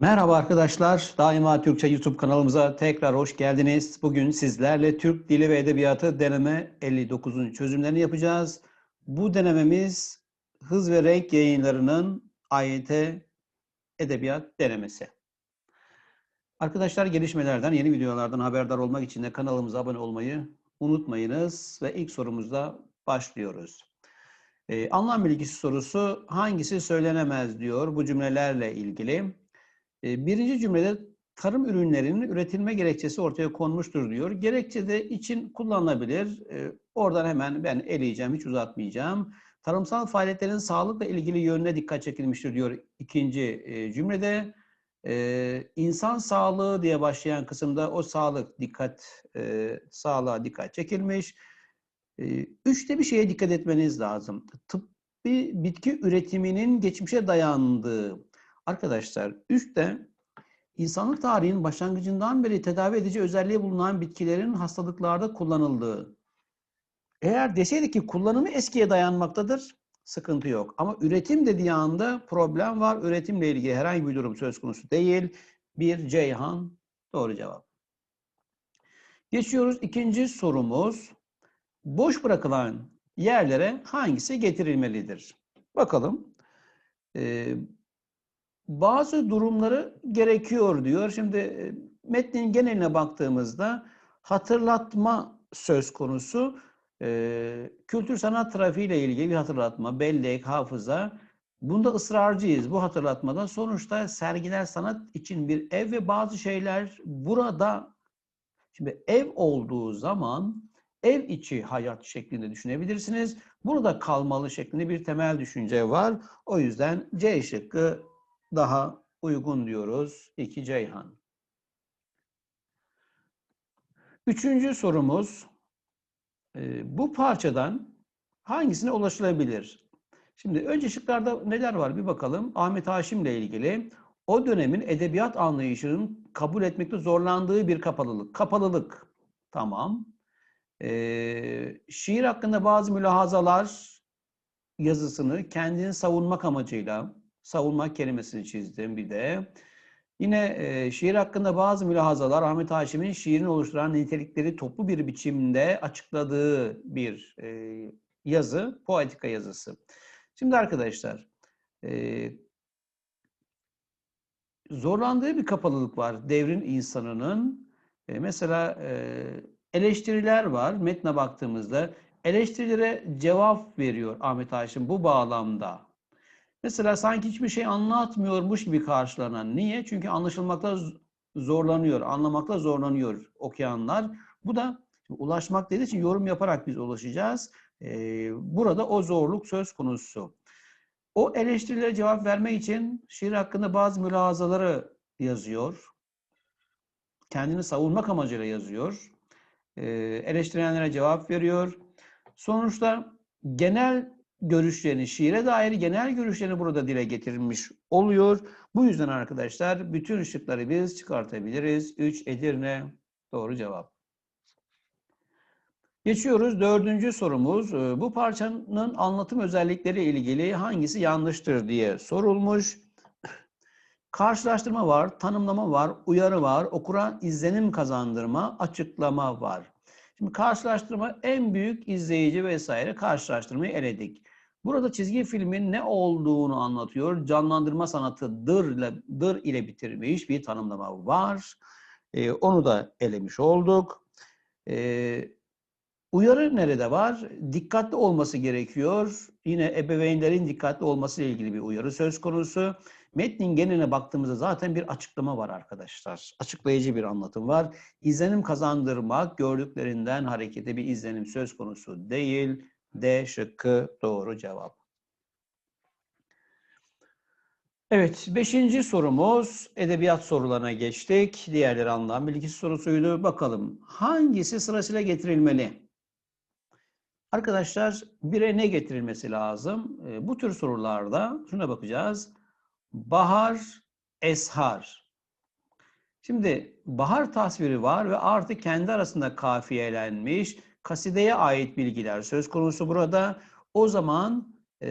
Merhaba arkadaşlar. Daima Türkçe YouTube kanalımıza tekrar hoş geldiniz. Bugün sizlerle Türk Dili ve Edebiyatı deneme 59'un çözümlerini yapacağız. Bu denememiz Hız ve Renk yayınlarının AYT Edebiyat denemesi. Arkadaşlar gelişmelerden, yeni videolardan haberdar olmak için de kanalımıza abone olmayı unutmayınız. Ve ilk sorumuzda başlıyoruz. Ee, anlam bilgisi sorusu hangisi söylenemez diyor bu cümlelerle ilgili. Ee, birinci cümlede tarım ürünlerinin üretilme gerekçesi ortaya konmuştur diyor. Gerekçe de için kullanılabilir. Ee, oradan hemen ben eleyeceğim, hiç uzatmayacağım. Tarımsal faaliyetlerin sağlıkla ilgili yönüne dikkat çekilmiştir diyor ikinci e, cümlede. Ee, insan sağlığı diye başlayan kısımda o sağlık dikkat, e, sağlığa dikkat çekilmiş. Üçte bir şeye dikkat etmeniz lazım. Tıbbi bitki üretiminin geçmişe dayandığı, Arkadaşlar üstte insanlık tarihinin başlangıcından beri tedavi edici özelliği bulunan bitkilerin hastalıklarda kullanıldığı. Eğer deseydik ki kullanımı eskiye dayanmaktadır, sıkıntı yok. Ama üretim dediği anda problem var. Üretimle ilgili herhangi bir durum söz konusu değil. Bir Ceyhan doğru cevap. Geçiyoruz ikinci sorumuz. Boş bırakılan yerlere hangisi getirilmelidir? Bakalım. Ee, bazı durumları gerekiyor diyor. Şimdi e, metnin geneline baktığımızda hatırlatma söz konusu. E, kültür sanat trafiğiyle ilgili bir hatırlatma, bellek, hafıza. Bunda ısrarcıyız bu hatırlatmada. Sonuçta sergiler sanat için bir ev ve bazı şeyler burada şimdi ev olduğu zaman ev içi hayat şeklinde düşünebilirsiniz. Burada kalmalı şeklinde bir temel düşünce var. O yüzden C şıkkı daha uygun diyoruz. 2 Ceyhan. Üçüncü sorumuz, e, bu parçadan hangisine ulaşılabilir? Şimdi önce şıklarda neler var bir bakalım. Ahmet Haşim ile ilgili o dönemin edebiyat anlayışının kabul etmekte zorlandığı bir kapalılık. Kapalılık, tamam. Ee, şiir hakkında bazı mülahazalar yazısını kendini savunmak amacıyla savunma kelimesini çizdim bir de. Yine e, şiir hakkında bazı mülahazalar Ahmet Haşim'in şiirin oluşturan nitelikleri toplu bir biçimde açıkladığı bir e, yazı, poetika yazısı. Şimdi arkadaşlar, e, zorlandığı bir kapalılık var devrin insanının. E, mesela e, eleştiriler var metne baktığımızda. Eleştirilere cevap veriyor Ahmet Haşim bu bağlamda. Mesela sanki hiçbir şey anlatmıyormuş gibi karşılanan. Niye? Çünkü anlaşılmakta zorlanıyor, anlamakta zorlanıyor okuyanlar. Bu da ulaşmak dediği için yorum yaparak biz ulaşacağız. Burada o zorluk söz konusu. O eleştirilere cevap vermek için şiir hakkında bazı mülahazaları yazıyor. Kendini savunmak amacıyla yazıyor. Ee, eleştirenlere cevap veriyor. Sonuçta genel görüşlerini, şiire dair genel görüşlerini burada dile getirilmiş oluyor. Bu yüzden arkadaşlar bütün ışıkları biz çıkartabiliriz. 3 Edirne doğru cevap. Geçiyoruz dördüncü sorumuz. Ee, bu parçanın anlatım özellikleri ilgili hangisi yanlıştır diye sorulmuş. Karşılaştırma var, tanımlama var, uyarı var, okura izlenim kazandırma, açıklama var. Şimdi karşılaştırma en büyük izleyici vesaire karşılaştırmayı eledik. Burada çizgi filmin ne olduğunu anlatıyor. Canlandırma sanatı dır ile, dır ile bitirmiş bir tanımlama var. Ee, onu da elemiş olduk. Ee, uyarı nerede var? Dikkatli olması gerekiyor. Yine ebeveynlerin dikkatli olması ile ilgili bir uyarı söz konusu. Metnin geneline baktığımızda zaten bir açıklama var arkadaşlar. Açıklayıcı bir anlatım var. İzlenim kazandırmak, gördüklerinden harekete bir izlenim söz konusu değil. D şıkkı doğru cevap. Evet, beşinci sorumuz edebiyat sorularına geçtik. Diğerleri anlam bilgisi sorusuydu. Bakalım hangisi sırasıyla getirilmeli? Arkadaşlar bire ne getirilmesi lazım? E, bu tür sorularda şuna bakacağız. Bahar, eshar. Şimdi bahar tasviri var ve artık kendi arasında kafiyelenmiş kasideye ait bilgiler söz konusu burada. O zaman e,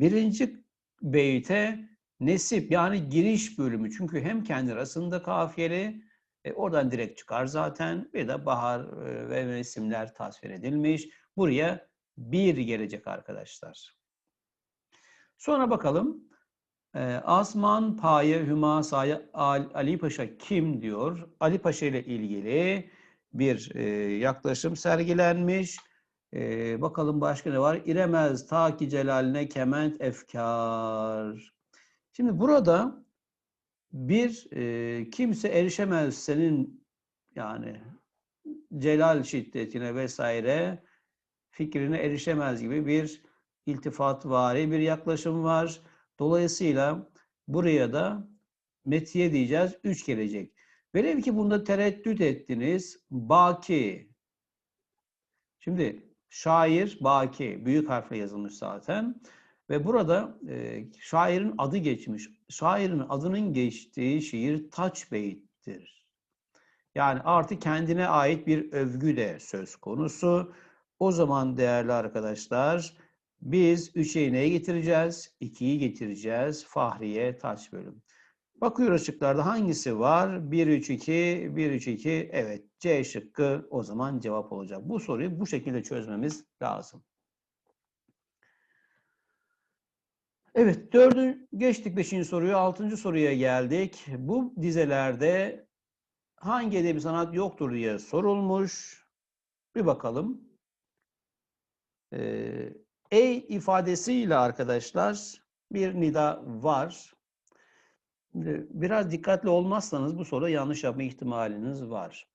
birinci beyte Nesip yani giriş bölümü. Çünkü hem kendi arasında kafiyeli, e, oradan direkt çıkar zaten. Bir de bahar e, ve mevsimler tasvir edilmiş. Buraya bir gelecek arkadaşlar. Sonra bakalım. E, Asman, Paye, Hüma, Saye, Ali Paşa kim diyor? Ali Paşa ile ilgili bir e, yaklaşım sergilenmiş. E, bakalım başka ne var? İremez ta ki celaline kement efkar. Şimdi burada bir e, kimse erişemez senin yani celal şiddetine vesaire fikrine erişemez gibi bir iltifat vari bir yaklaşım var. Dolayısıyla buraya da metiye diyeceğiz. Üç gelecek. Velev ki bunda tereddüt ettiniz. Baki. Şimdi şair Baki. Büyük harfle yazılmış zaten. Ve burada e, şairin adı geçmiş. Şairin adının geçtiği şiir Taç Beyt'tir. Yani artık kendine ait bir övgü de söz konusu. O zaman değerli arkadaşlar biz 3'e neyi getireceğiz? 2'yi getireceğiz. Fahriye Taç bölüm. Bakıyoruz şıklarda hangisi var? 1, 3, 2, 1, 3, 2. Evet C şıkkı o zaman cevap olacak. Bu soruyu bu şekilde çözmemiz lazım. Evet, dördün geçtik beşinci soruyu, altıncı soruya geldik. Bu dizelerde hangi edebi sanat yoktur diye sorulmuş. Bir bakalım. Ee, ey ifadesiyle arkadaşlar bir nida var. Biraz dikkatli olmazsanız bu soruda yanlış yapma ihtimaliniz var.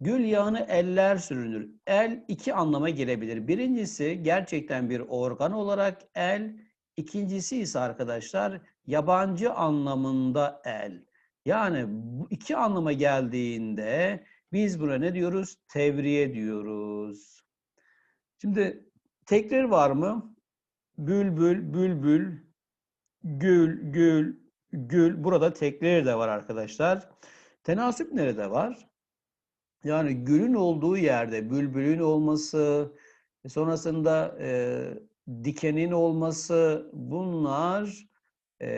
Gül yağını eller sürünür. El iki anlama gelebilir. Birincisi gerçekten bir organ olarak el, İkincisi ise arkadaşlar yabancı anlamında el. Yani bu iki anlama geldiğinde biz buna ne diyoruz? Tevriye diyoruz. Şimdi tekrar var mı? Bülbül, bülbül, gül, gül, gül. Burada tekrar de var arkadaşlar. Tenasüp nerede var? Yani gülün olduğu yerde bülbülün olması, sonrasında e, dikenin olması bunlar e,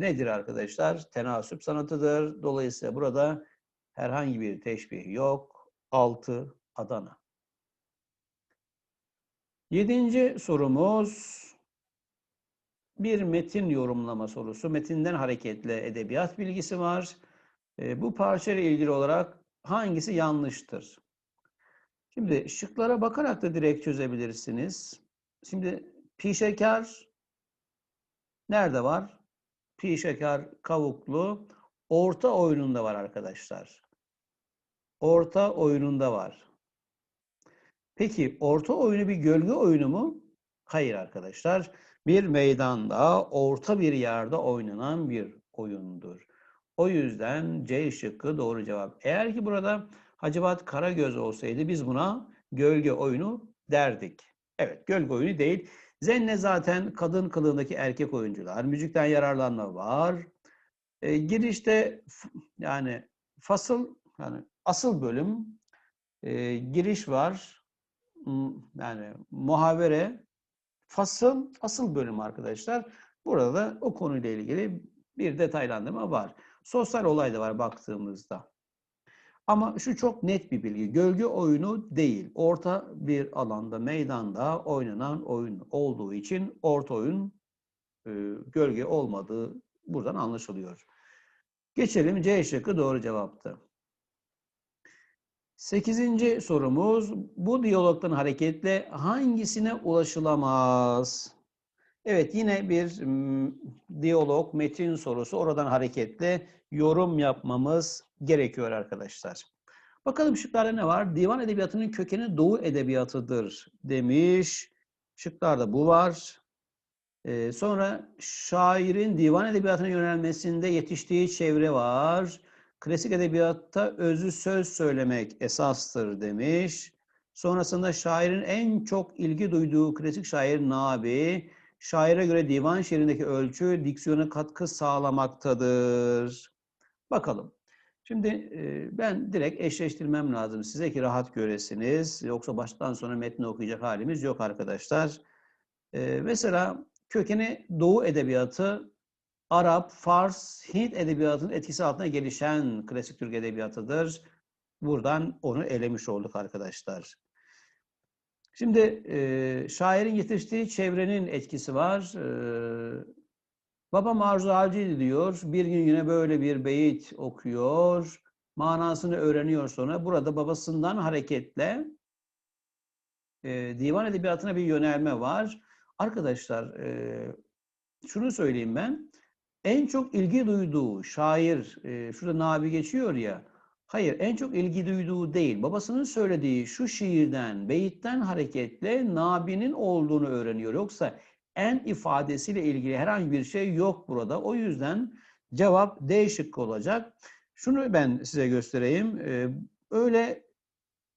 nedir arkadaşlar? Tenasüp sanatıdır. Dolayısıyla burada herhangi bir teşbih yok. 6 Adana. Yedinci sorumuz bir metin yorumlama sorusu. Metinden hareketle edebiyat bilgisi var. E, bu parçayla ilgili olarak hangisi yanlıştır? Şimdi şıklara bakarak da direkt çözebilirsiniz. Şimdi pi şeker nerede var? Pi şeker kavuklu orta oyununda var arkadaşlar. Orta oyununda var. Peki orta oyunu bir gölge oyunu mu? Hayır arkadaşlar. Bir meydanda orta bir yerde oynanan bir oyundur. O yüzden C şıkkı doğru cevap. Eğer ki burada Hacivat Karagöz olsaydı biz buna gölge oyunu derdik. Evet, gölge oyunu değil. Zenne zaten kadın kılığındaki erkek oyuncular. Müzikten yararlanma var. E, girişte yani fasıl yani asıl bölüm e, giriş var. Yani muhavere fasıl asıl bölüm arkadaşlar. Burada da o konuyla ilgili bir detaylandırma var. Sosyal olay da var baktığımızda. Ama şu çok net bir bilgi. Gölge oyunu değil. Orta bir alanda, meydanda oynanan oyun olduğu için orta oyun e, gölge olmadığı buradan anlaşılıyor. Geçelim C şıkkı doğru cevaptı. Sekizinci sorumuz bu diyalogdan hareketle hangisine ulaşılamaz? Evet yine bir diyalog, metin sorusu oradan hareketle yorum yapmamız gerekiyor arkadaşlar. Bakalım şıklarda ne var? Divan edebiyatının kökeni Doğu edebiyatıdır demiş. Şıklarda bu var. Ee, sonra şairin divan edebiyatına yönelmesinde yetiştiği çevre var. Klasik edebiyatta özü söz söylemek esastır demiş. Sonrasında şairin en çok ilgi duyduğu klasik şair Nabi. Şaire göre divan şiirindeki ölçü diksiyona katkı sağlamaktadır. Bakalım. Şimdi e, ben direkt eşleştirmem lazım size ki rahat göresiniz. Yoksa baştan sona metni okuyacak halimiz yok arkadaşlar. E, mesela kökeni Doğu Edebiyatı Arap, Fars, Hint edebiyatının etkisi altında gelişen klasik Türk edebiyatıdır. Buradan onu elemiş olduk arkadaşlar. Şimdi e, şairin yetiştiği çevrenin etkisi var. E, Babam Arzu Avcı'ydı diyor. Bir gün yine böyle bir beyit okuyor. Manasını öğreniyor sonra. Burada babasından hareketle e, divan edebiyatına bir yönelme var. Arkadaşlar e, şunu söyleyeyim ben. En çok ilgi duyduğu şair, e, şurada Nabi geçiyor ya. Hayır, en çok ilgi duyduğu değil. Babasının söylediği şu şiirden, beyitten hareketle Nabi'nin olduğunu öğreniyor. Yoksa en ifadesiyle ilgili herhangi bir şey yok burada. O yüzden cevap D şıkkı olacak. Şunu ben size göstereyim. Ee, öyle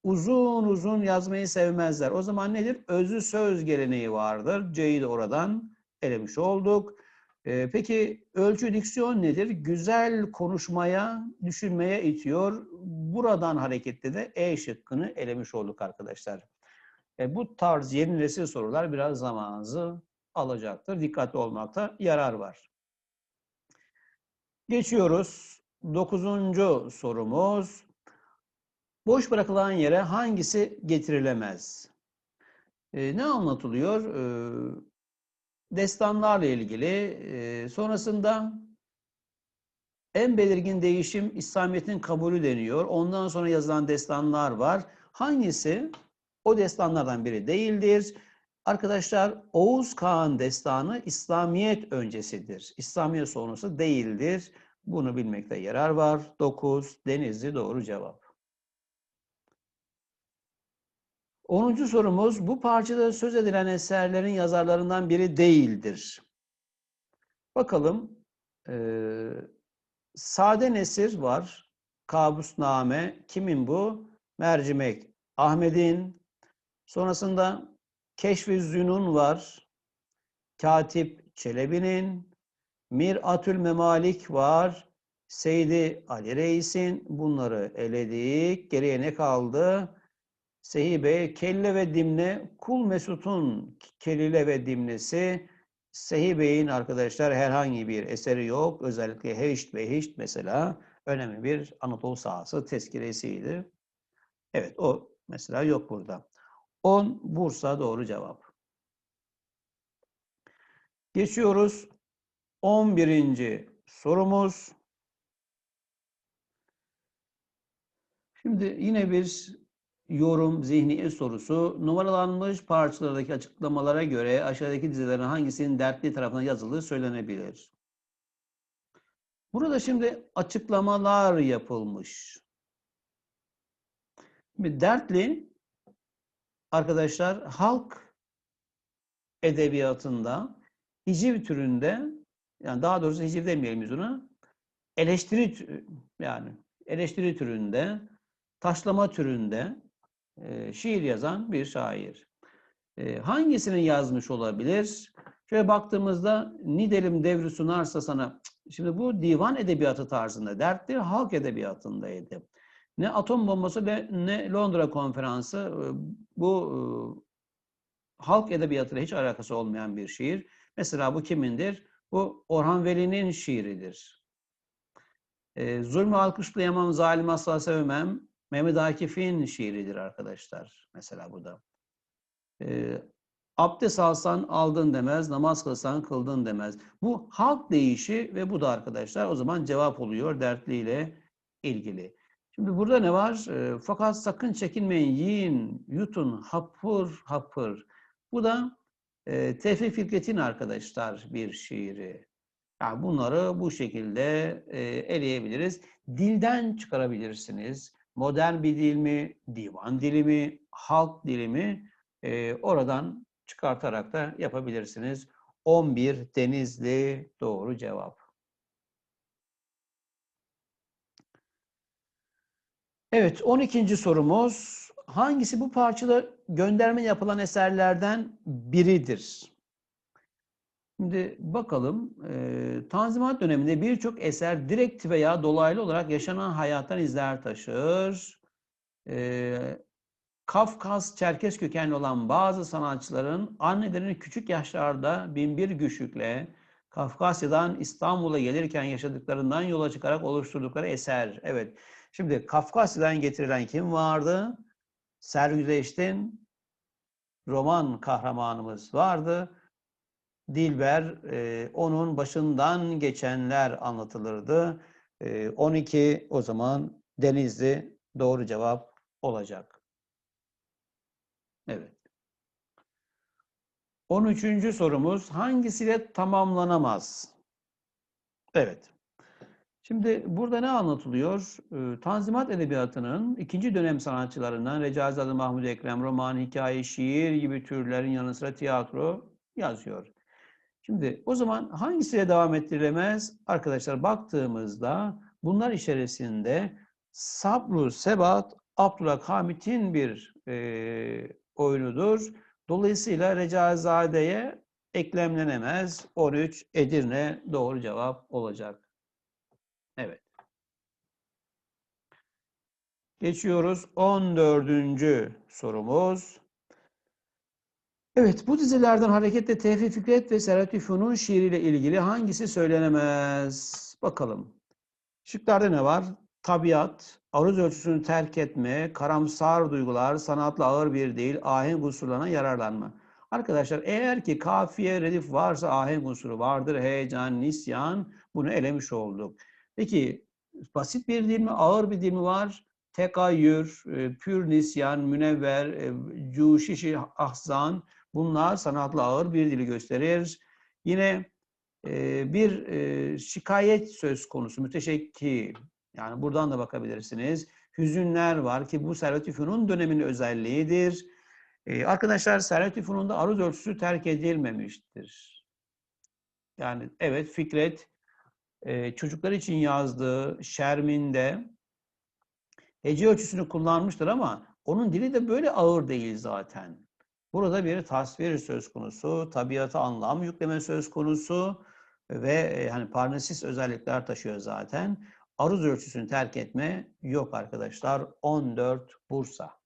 uzun uzun yazmayı sevmezler. O zaman nedir? Özlü söz geleneği vardır. C'yi de oradan elemiş olduk. Ee, peki ölçü diksiyon nedir? Güzel konuşmaya, düşünmeye itiyor. Buradan hareketle de E şıkkını elemiş olduk arkadaşlar. E, bu tarz yeni nesil sorular biraz zamanınızı alacaktır. Dikkatli olmakta yarar var. Geçiyoruz. Dokuzuncu sorumuz. Boş bırakılan yere hangisi getirilemez? E, ne anlatılıyor? E, destanlarla ilgili. Sonrasında en belirgin değişim İslamiyet'in kabulü deniyor. Ondan sonra yazılan destanlar var. Hangisi o destanlardan biri değildir? Arkadaşlar Oğuz Kağan destanı İslamiyet öncesidir. İslamiyet sonrası değildir. Bunu bilmekte yarar var. 9 Denizli doğru cevap. 10. sorumuz bu parçada söz edilen eserlerin yazarlarından biri değildir. Bakalım e, Sade Nesir var. Kabusname. Kimin bu? Mercimek. Ahmet'in. Sonrasında Keşf-i Zünun var. Katip Çelebi'nin. Mir'atül Memalik var. Seydi Ali Reis'in. Bunları eledik. Geriye ne kaldı? Sehibe, Kelle ve Dimne, Kul Mesut'un Kelile ve Dimnesi. Sehibe'in arkadaşlar herhangi bir eseri yok. Özellikle Heşt ve Heşt mesela önemli bir Anadolu sahası tezkiresiydi. Evet o mesela yok burada. 10 Bursa doğru cevap. Geçiyoruz. 11. sorumuz. Şimdi yine bir yorum zihni sorusu. Numaralanmış parçalardaki açıklamalara göre aşağıdaki dizilerin hangisinin dertli tarafına yazıldığı söylenebilir. Burada şimdi açıklamalar yapılmış. Bir dertli arkadaşlar halk edebiyatında hiciv türünde yani daha doğrusu hiciv demeyelim biz ona eleştiri yani eleştiri türünde taşlama türünde e, şiir yazan bir şair. E, hangisini yazmış olabilir? Şöyle baktığımızda Nidelim devri sunarsa sana şimdi bu divan edebiyatı tarzında dertli halk edebiyatındaydı. Ne atom bombası ne, ne Londra konferansı e, bu e, halk edebiyatıyla hiç alakası olmayan bir şiir. Mesela bu kimindir? Bu Orhan Veli'nin şiiridir. E, Zulmü alkışlayamam, zalim asla sevmem. Mehmet Akif'in şiiridir arkadaşlar. Mesela bu da. E, abdest alsan aldın demez, namaz kılsan kıldın demez. Bu halk deyişi ve bu da arkadaşlar o zaman cevap oluyor dertliyle ilgili. Şimdi burada ne var? E, fakat sakın çekinmeyin, yiyin, yutun, hapır hapır. Bu da e, Tevfik Fikret'in arkadaşlar bir şiiri. Yani bunları bu şekilde e, eleyebiliriz. Dilden çıkarabilirsiniz. Modern bir dil mi, divan dili mi, halk dili mi e, oradan çıkartarak da yapabilirsiniz. 11 Denizli doğru cevap. Evet, 12. sorumuz. Hangisi bu parçada gönderme yapılan eserlerden biridir? Şimdi bakalım. E, Tanzimat döneminde birçok eser direkt veya dolaylı olarak yaşanan hayattan izler taşır. E, Kafkas, Çerkes kökenli olan bazı sanatçıların annelerini küçük yaşlarda binbir güçlükle Kafkasya'dan İstanbul'a gelirken yaşadıklarından yola çıkarak oluşturdukları eser. Evet. Şimdi Kafkasya'dan getirilen kim vardı? Sergüzeştin roman kahramanımız vardı. Dilber, e, onun başından geçenler anlatılırdı. E, 12 o zaman Denizli doğru cevap olacak. Evet. 13. sorumuz hangisiyle tamamlanamaz? Evet. Şimdi burada ne anlatılıyor? Ee, Tanzimat Edebiyatı'nın ikinci dönem sanatçılarından Recaizade Mahmud Ekrem, roman, hikaye, şiir gibi türlerin yanı sıra tiyatro yazıyor. Şimdi o zaman hangisiyle devam ettirilemez? Arkadaşlar baktığımızda bunlar içerisinde Sabru Sebat Abdülhamit'in bir e, oyunudur. Dolayısıyla Recaizade'ye eklemlenemez. 13 Edirne doğru cevap olacak. Evet. Geçiyoruz 14. sorumuz. Evet, bu dizilerden hareketle Tevfik Fikret ve Serhat Üfun'un şiiriyle ilgili hangisi söylenemez? Bakalım. Şıklarda ne var? Tabiat, aruz ölçüsünü terk etme, karamsar duygular, sanatla ağır bir değil, ahenk unsurlarına yararlanma. Arkadaşlar eğer ki kafiye, redif varsa ahenk unsuru vardır, heyecan, nisyan, bunu elemiş olduk. Peki basit bir dil mi, ağır bir dil mi var? Tekayyür, e, pür nisyan, münevver, e, cuşişi ahzan bunlar sanatla ağır bir dili gösterir. Yine e, bir şikayet söz konusu, müteşekki. Yani buradan da bakabilirsiniz. Hüzünler var ki bu Servet Üfun'un döneminin özelliğidir. Arkadaşlar Servet Üfun'un aruz ölçüsü terk edilmemiştir. Yani evet Fikret e, çocuklar için yazdığı Şermin'de hece ölçüsünü kullanmıştır ama onun dili de böyle ağır değil zaten. Burada bir tasvir söz konusu, tabiata anlam yükleme söz konusu ve e, hani parnesis özellikler taşıyor zaten. Aruz ölçüsünü terk etme yok arkadaşlar. 14 Bursa.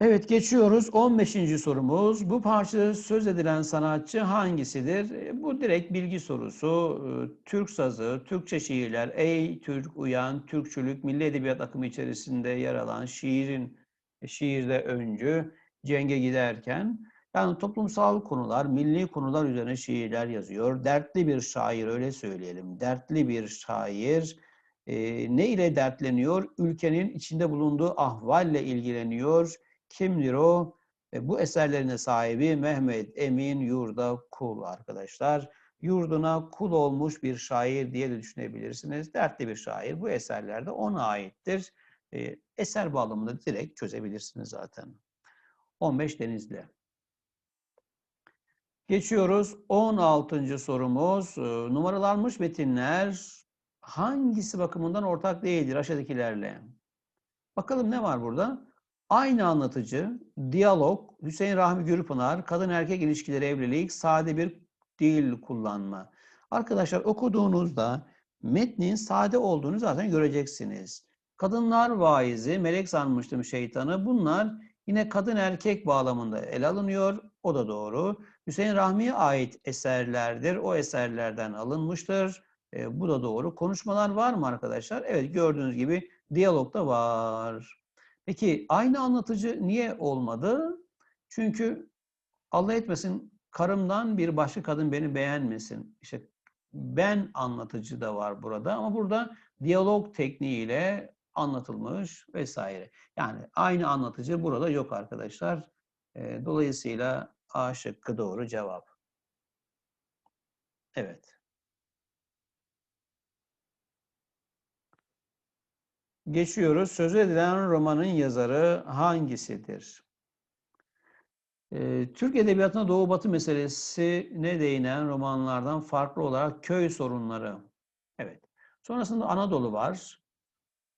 Evet geçiyoruz. 15. sorumuz. Bu parçada söz edilen sanatçı hangisidir? E, bu direkt bilgi sorusu. E, Türk sazı, Türkçe şiirler, Ey Türk Uyan, Türkçülük, milli edebiyat akımı içerisinde yer alan şiirin, e, şiirde öncü, cenge giderken yani toplumsal konular, milli konular üzerine şiirler yazıyor. Dertli bir şair öyle söyleyelim. Dertli bir şair. E, ne ile dertleniyor? Ülkenin içinde bulunduğu ahvalle ilgileniyor Kimdir o? E, bu eserlerine sahibi Mehmet Emin Yurda Kul arkadaşlar. Yurduna kul olmuş bir şair diye de düşünebilirsiniz. Dertli bir şair. Bu eserlerde ona aittir. Eser bağlamında direkt çözebilirsiniz zaten. 15 Denizli. Geçiyoruz. 16. sorumuz. Numaralanmış metinler hangisi bakımından ortak değildir aşağıdakilerle? Bakalım ne var burada? Aynı anlatıcı, diyalog, Hüseyin Rahmi Gürpınar, kadın erkek ilişkileri evlilik, sade bir dil kullanma. Arkadaşlar okuduğunuzda metnin sade olduğunu zaten göreceksiniz. Kadınlar vaizi, melek sanmıştım şeytanı bunlar yine kadın erkek bağlamında ele alınıyor. O da doğru. Hüseyin Rahmi'ye ait eserlerdir. O eserlerden alınmıştır. E, bu da doğru. Konuşmalar var mı arkadaşlar? Evet gördüğünüz gibi diyalog da var. Peki aynı anlatıcı niye olmadı? Çünkü Allah etmesin karımdan bir başka kadın beni beğenmesin. İşte ben anlatıcı da var burada ama burada diyalog tekniğiyle anlatılmış vesaire. Yani aynı anlatıcı burada yok arkadaşlar. Dolayısıyla A şıkkı doğru cevap. Evet. Geçiyoruz. Söz edilen romanın yazarı hangisidir? Türk Edebiyatı'na Doğu Batı meselesine değinen romanlardan farklı olarak köy sorunları. Evet. Sonrasında Anadolu var.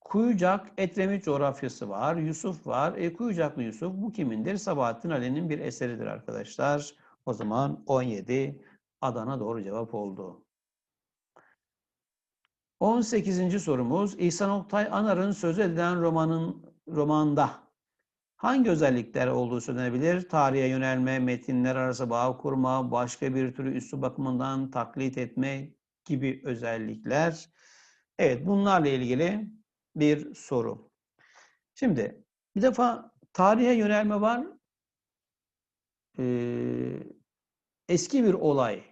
Kuyucak, Etremit coğrafyası var. Yusuf var. E, Kuyucaklı Yusuf bu kimindir? Sabahattin Ali'nin bir eseridir arkadaşlar. O zaman 17 Adana doğru cevap oldu. 18. sorumuz İhsan Oktay Anar'ın sözü edilen romanın romanda hangi özellikler olduğu söylenebilir? Tarihe yönelme, metinler arası bağ kurma, başka bir türü üslü bakımından taklit etme gibi özellikler. Evet, bunlarla ilgili bir soru. Şimdi bir defa tarihe yönelme var. Ee, eski bir olay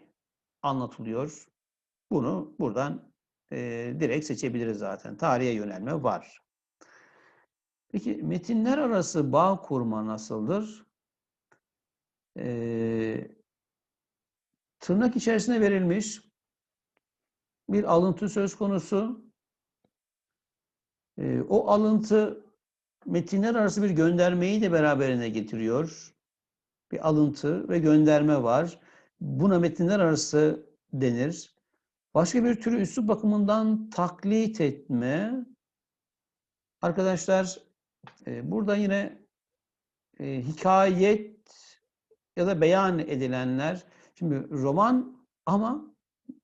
anlatılıyor. Bunu buradan e, direkt seçebiliriz zaten. Tarihe yönelme var. Peki metinler arası bağ kurma nasıldır? Ee, tırnak içerisine verilmiş bir alıntı söz konusu. Ee, o alıntı metinler arası bir göndermeyi de beraberine getiriyor. Bir alıntı ve gönderme var. Buna metinler arası denir. Başka bir türü üslup bakımından taklit etme. Arkadaşlar e, burada yine e, hikayet ya da beyan edilenler. Şimdi roman ama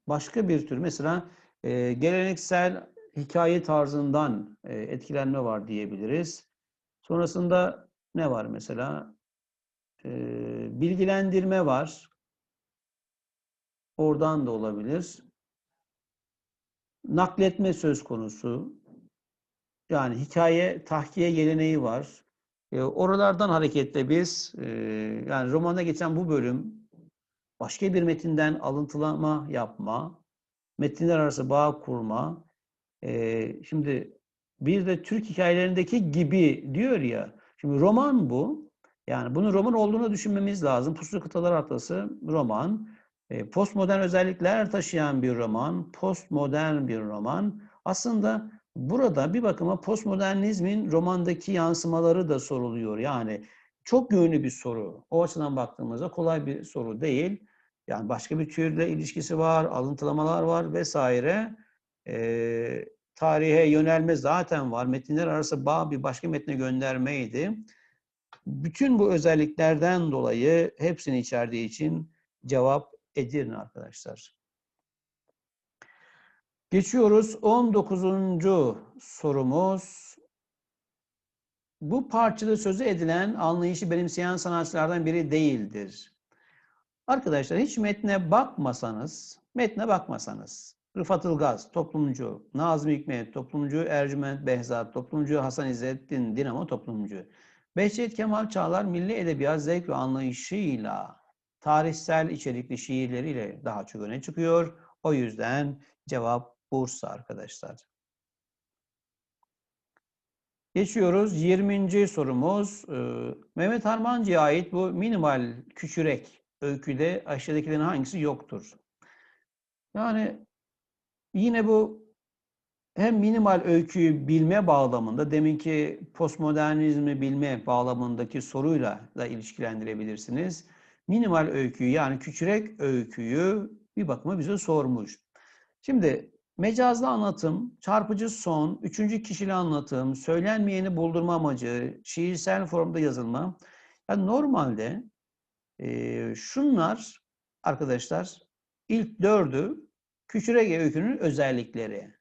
başka bir tür. Mesela e, geleneksel hikaye tarzından e, etkilenme var diyebiliriz. Sonrasında ne var mesela? E, bilgilendirme var. Oradan da olabilir. Nakletme söz konusu. Yani hikaye, tahkiye geleneği var. E, oralardan hareketle biz, e, yani romanda geçen bu bölüm başka bir metinden alıntılama yapma, metinler arası bağ kurma. E, şimdi bir de Türk hikayelerindeki gibi diyor ya, şimdi roman bu. Yani bunun roman olduğunu düşünmemiz lazım. Puslu Kıtalar Atlası roman. E, postmodern özellikler taşıyan bir roman, postmodern bir roman. Aslında burada bir bakıma postmodernizmin romandaki yansımaları da soruluyor. Yani çok yönlü bir soru. O açıdan baktığımızda kolay bir soru değil. Yani başka bir türle ilişkisi var, alıntılamalar var vesaire. E, tarihe yönelme zaten var. Metinler arası bağ bir başka metne göndermeydi. Bütün bu özelliklerden dolayı hepsini içerdiği için cevap Edirne arkadaşlar. Geçiyoruz 19. sorumuz. Bu parçada sözü edilen anlayışı benimseyen sanatçılardan biri değildir. Arkadaşlar hiç metne bakmasanız, metne bakmasanız, Rıfat Ilgaz, toplumcu, Nazım Hikmet, toplumcu, Ercüment Behzat, toplumcu, Hasan İzzettin, Dinamo, toplumcu. Behçet Kemal Çağlar milli edebiyat zevk ve anlayışıyla tarihsel içerikli şiirleriyle daha çok öne çıkıyor. O yüzden cevap Bursa arkadaşlar. Geçiyoruz 20. sorumuz. Ee, Mehmet Harmancı'ya ait bu minimal küçürek öyküde aşağıdakilerin hangisi yoktur? Yani yine bu hem minimal öyküyü bilme bağlamında, deminki postmodernizmi bilme bağlamındaki soruyla da ilişkilendirebilirsiniz. Minimal öyküyü yani küçürek öyküyü bir bakıma bize sormuş. Şimdi mecazlı anlatım, çarpıcı son, üçüncü kişili anlatım, söylenmeyeni buldurma amacı, şiirsel formda yazılma. Yani normalde e, şunlar arkadaşlar ilk dördü küçürek öykünün özellikleri.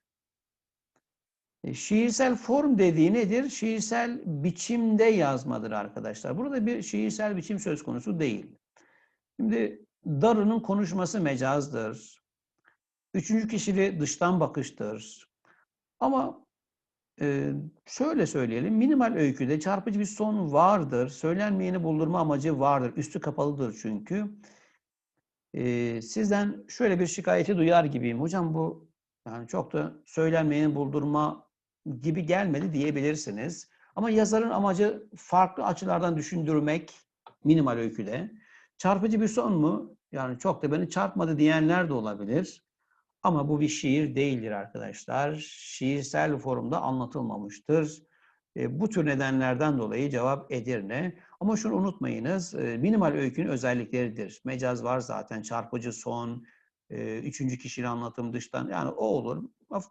E, şiirsel form dediği nedir? Şiirsel biçimde yazmadır arkadaşlar. Burada bir şiirsel biçim söz konusu değil. Şimdi Darı'nın konuşması mecazdır. Üçüncü kişili dıştan bakıştır. Ama e, şöyle söyleyelim, minimal öyküde çarpıcı bir son vardır. Söylenmeyeni buldurma amacı vardır. Üstü kapalıdır çünkü. Sizden şöyle bir şikayeti duyar gibiyim. Hocam bu yani çok da söylenmeyeni buldurma gibi gelmedi diyebilirsiniz. Ama yazarın amacı farklı açılardan düşündürmek minimal öyküde. Çarpıcı bir son mu? Yani çok da beni çarpmadı diyenler de olabilir. Ama bu bir şiir değildir arkadaşlar. Şiirsel forumda anlatılmamıştır. E, bu tür nedenlerden dolayı cevap Edirne. Ama şunu unutmayınız, e, minimal öykünün özellikleridir. Mecaz var zaten, çarpıcı son, e, üçüncü kişili anlatım dıştan, yani o olur.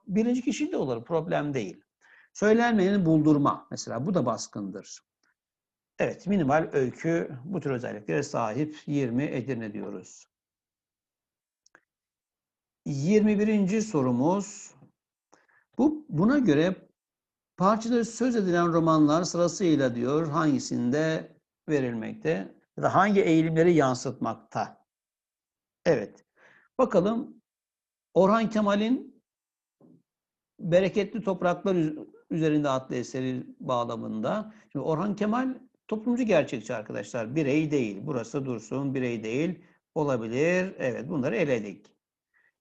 Birinci kişili de olur, problem değil. Söylenmeyeni buldurma mesela, bu da baskındır. Evet, minimal öykü bu tür özelliklere sahip 20 Edirne diyoruz. 21. sorumuz. Bu buna göre Parçada söz edilen romanlar sırasıyla diyor hangisinde verilmekte ya da hangi eğilimleri yansıtmakta? Evet. Bakalım Orhan Kemal'in Bereketli Topraklar Üz- Üzerinde adlı eseri bağlamında. Şimdi Orhan Kemal toplumcu gerçekçi arkadaşlar. Birey değil. Burası dursun. Birey değil. Olabilir. Evet bunları eledik.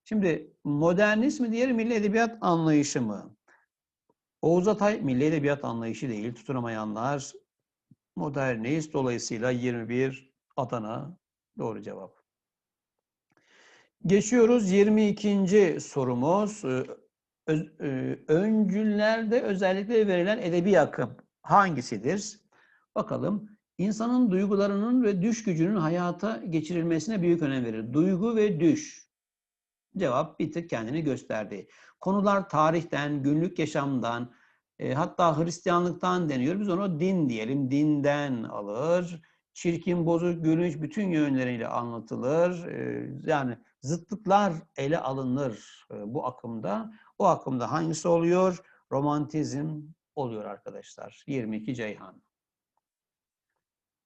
Şimdi modernist mi diğer milli edebiyat anlayışı mı? Oğuz Atay milli edebiyat anlayışı değil. Tutunamayanlar modernist. Dolayısıyla 21 Adana doğru cevap. Geçiyoruz 22. sorumuz. Ee, Öz- e, öncüllerde özellikle verilen edebi akım hangisidir? Bakalım. İnsanın duygularının ve düş gücünün hayata geçirilmesine büyük önem verir. Duygu ve düş. Cevap bir tık kendini gösterdi. Konular tarihten, günlük yaşamdan, e, hatta Hristiyanlıktan deniyor. Biz onu din diyelim. Dinden alır. Çirkin, bozuk, gülünç bütün yönleriyle anlatılır. E, yani zıtlıklar ele alınır e, bu akımda. O akımda hangisi oluyor? Romantizm oluyor arkadaşlar. 22 Ceyhan.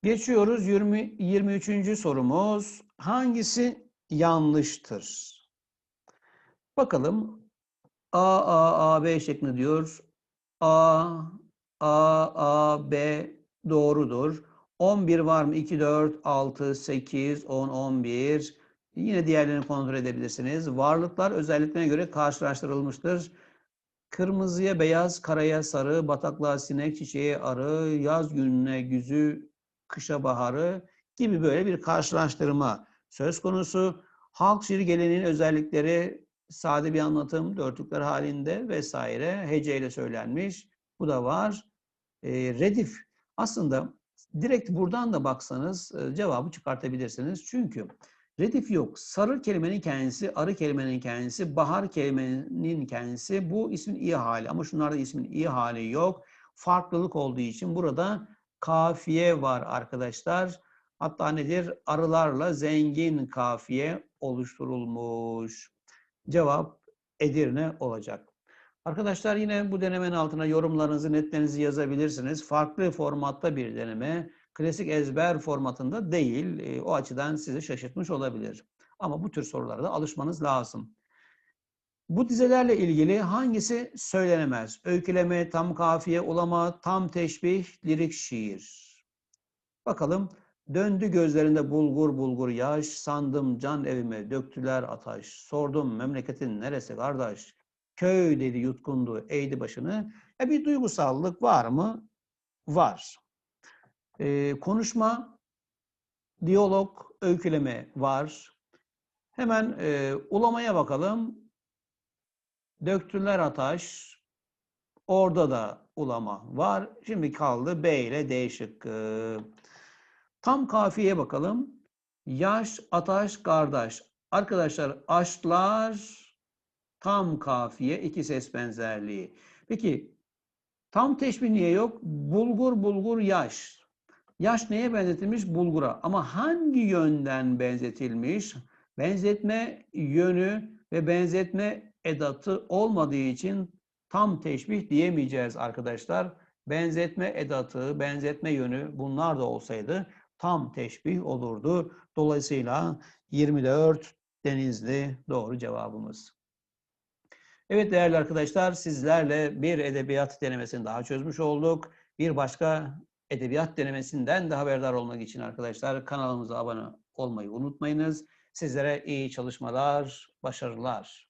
Geçiyoruz 20, 23. sorumuz. Hangisi yanlıştır? Bakalım. A, A, A, B şeklinde diyor. A, A, A, B doğrudur. 11 var mı? 2, 4, 6, 8, 10, 11. Yine diğerlerini kontrol edebilirsiniz. Varlıklar özelliklerine göre karşılaştırılmıştır. Kırmızıya beyaz, karaya sarı, bataklığa sinek, çiçeğe arı, yaz gününe güzü, kışa baharı gibi böyle bir karşılaştırma söz konusu. Halk şiir geleneğinin özellikleri sade bir anlatım, dörtlükler halinde vesaire heceyle söylenmiş. Bu da var. E, redif aslında direkt buradan da baksanız e, cevabı çıkartabilirsiniz. Çünkü redif yok. Sarı kelimenin kendisi, arı kelimenin kendisi, bahar kelimenin kendisi bu ismin iyi hali. Ama şunlarda ismin iyi hali yok. Farklılık olduğu için burada kafiye var arkadaşlar. Hatta nedir? Arılarla zengin kafiye oluşturulmuş. Cevap Edirne olacak. Arkadaşlar yine bu denemenin altına yorumlarınızı, netlerinizi yazabilirsiniz. Farklı formatta bir deneme. Klasik ezber formatında değil. E, O açıdan sizi şaşırtmış olabilir. Ama bu tür sorulara da alışmanız lazım. Bu dizelerle ilgili hangisi söylenemez? Öyküleme, tam kafiye, ulama, tam teşbih, lirik şiir. Bakalım. Döndü gözlerinde bulgur bulgur yaş, sandım can evime döktüler ataş. Sordum memleketin neresi kardeş? Köy dedi yutkundu, eğdi başını. E bir duygusallık var mı? Var. Ee, konuşma, diyalog, öyküleme var. Hemen e, ulamaya bakalım. Döktüler ataş. Orada da ulama var. Şimdi kaldı B ile D şıkkı. Tam kafiyeye bakalım. Yaş, ataş, kardeş. Arkadaşlar aşklar tam kafiye, iki ses benzerliği. Peki tam teşbih niye yok? Bulgur, bulgur, yaş. Yaş neye benzetilmiş? Bulgura. Ama hangi yönden benzetilmiş? Benzetme yönü ve benzetme edatı olmadığı için tam teşbih diyemeyeceğiz arkadaşlar. Benzetme edatı, benzetme yönü bunlar da olsaydı tam teşbih olurdu. Dolayısıyla 24 Denizli doğru cevabımız. Evet değerli arkadaşlar sizlerle bir edebiyat denemesini daha çözmüş olduk. Bir başka edebiyat denemesinden de haberdar olmak için arkadaşlar kanalımıza abone olmayı unutmayınız. Sizlere iyi çalışmalar, başarılar.